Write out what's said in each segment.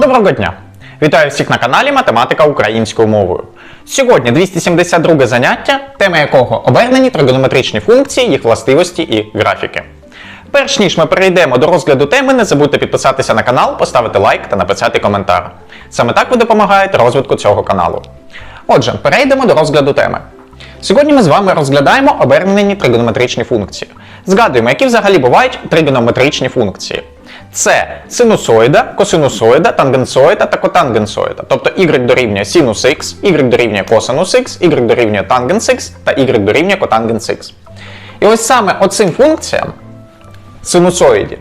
Доброго дня! Вітаю всіх на каналі Математика українською мовою. Сьогодні 272 заняття, тема якого обернені тригонометричні функції, їх властивості і графіки. Перш ніж ми перейдемо до розгляду теми, не забудьте підписатися на канал, поставити лайк та написати коментар. Саме так ви допомагаєте розвитку цього каналу. Отже, перейдемо до розгляду теми. Сьогодні ми з вами розглядаємо обернені тригонометричні функції. Згадуємо, які взагалі бувають тригонометричні функції. Це синусоїда, косинусоїда, тангенсоїда та котангенсоїда. Тобто y дорівнює синус х, y дорівнює косинус х, y дорівнює тангенс х та y дорівнює котангенс х. І ось саме оцим функціям синусоїді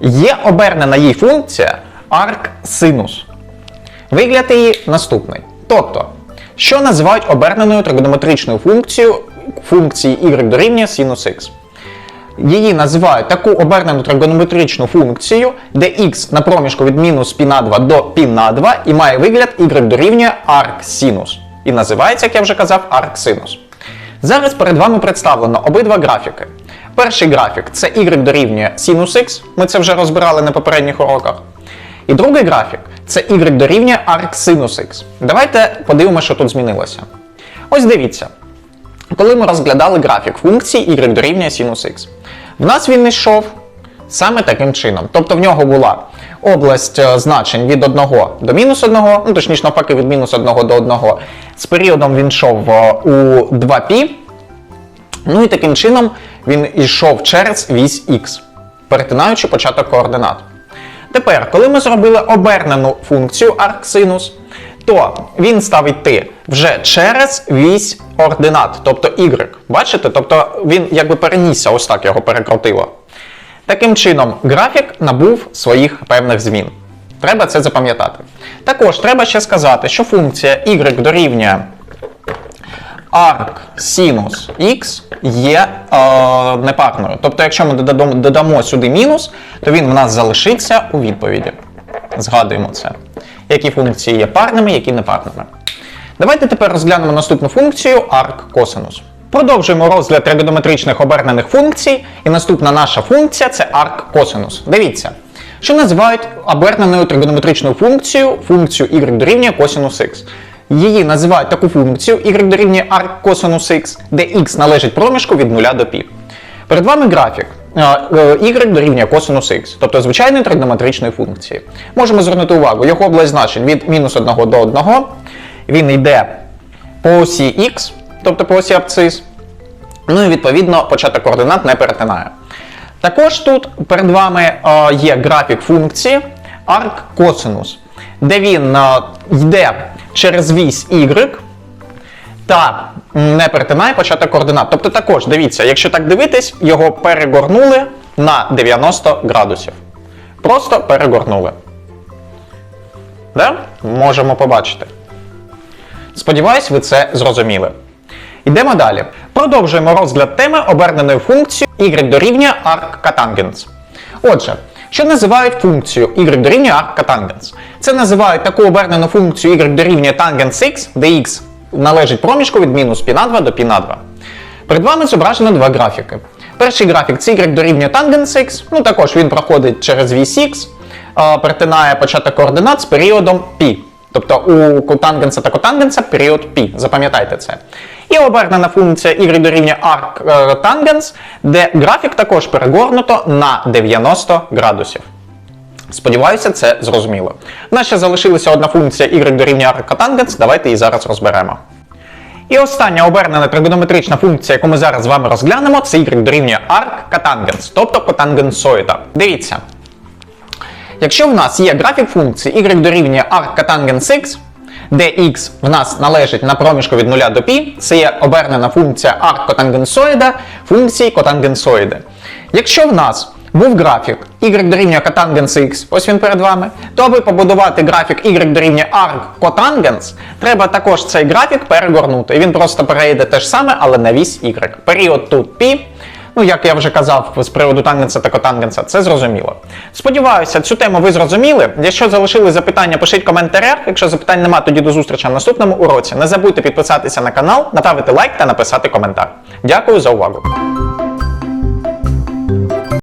є обернена їй функція арк-синус. Вигляд її наступний. Тобто, що називають оберненою тригонометричною функцією функції y дорівнює синус х. Її називають таку обернену тригонометричну функцію, де x на проміжку від мінус π на 2 до π на 2 і має вигляд y дорівнює арксинус. І називається, як я вже казав, арксинус. Зараз перед вами представлено обидва графіки. Перший графік це y дорівнює синус х, ми це вже розбирали на попередніх уроках. І другий графік це y дорівнює арксинус х. Давайте подивимося, що тут змінилося. Ось дивіться. Коли ми розглядали графік функції y дорівнює синус х, в нас він йшов саме таким чином. Тобто в нього була область е, значень від 1 до мінус 1, ну точніше навпаки від мінус 1 до 1. З періодом він йшов е, у 2π. Ну і таким чином він йшов через вісь х, перетинаючи початок координат. Тепер, коли ми зробили обернену функцію арксинус, то він став йти вже через вісь ординат, тобто y. Бачите? Тобто він якби перенісся, ось так його перекрутило. Таким чином, графік набув своїх певних змін. Треба це запам'ятати. Також треба ще сказати, що функція y дорівнює arc sinus x є е, непарною. Тобто, якщо ми додамо, додамо сюди мінус, то він в нас залишиться у відповіді. Згадуємо це. Які функції є парними, які непарними. Давайте тепер розглянемо наступну функцію cosinus. Продовжуємо розгляд тригонометричних обернених функцій, і наступна наша функція це cosinus. Дивіться, що називають оберненою тригонометричною функцією функцію y дорівнює cosinus x. Її називають таку функцію y дорівнює arc cosinus x, де x належить проміжку від 0 до π. Перед вами графік y дорівнює косинус х, тобто звичайної тригонометричної функції. Можемо звернути увагу, його область значень від мінус 1 до 1, він йде по осі х, тобто по осі абцис, ну і відповідно початок координат не перетинає. Також тут перед вами е, є графік функції arc cosinus, де він е, йде через вісь y, та не перетинає початок координат. Тобто також, дивіться, якщо так дивитись, його перегорнули на 90 градусів. Просто перегорнули. Да? Можемо побачити. Сподіваюсь, ви це зрозуміли. Йдемо далі. Продовжуємо розгляд теми оберненої функцією y дорівнює arc Отже, що називають функцію y дорівнює arc Це називають таку обернену функцію y дорівнює tangents x, де x належить проміжку від мінус π на 2 до π на 2. Перед вами зображено два графіки. Перший графік це y дорівнює tangents x, ну також він проходить через вісь x, перетинає початок координат з періодом π. Тобто у котангенса та котангенса період π. Запам'ятайте це. І обернена функція y дорівнює arctangents, де графік також перегорнуто на 90 градусів. Сподіваюся, це зрозуміло. У нас ще залишилася одна функція y дорівнює arctangents, давайте її зараз розберемо. І остання обернена тригонометрична функція, яку ми зараз з вами розглянемо, це y дорівнює arc тобто котангенсоїда. Дивіться. Якщо в нас є графік функції y дорівнює arc x, де x в нас належить на проміжку від 0 до π, це є обернена функція арк-котангенсоїда функції котангенсоїди. Якщо в нас був графік y дорівнює котангенс x, ось він перед вами, то аби побудувати графік y дорівнює arc-котангенс, треба також цей графік перегорнути. І він просто перейде те ж саме, але на вісь y. Період тут π. Ну, як я вже казав з приводу тангенса та котангенса, це зрозуміло. Сподіваюся, цю тему ви зрозуміли. Якщо залишили запитання, пишіть в коментарях. Якщо запитань нема, тоді до зустрічі на наступному уроці. Не забудьте підписатися на канал, натавити лайк та написати коментар. Дякую за увагу!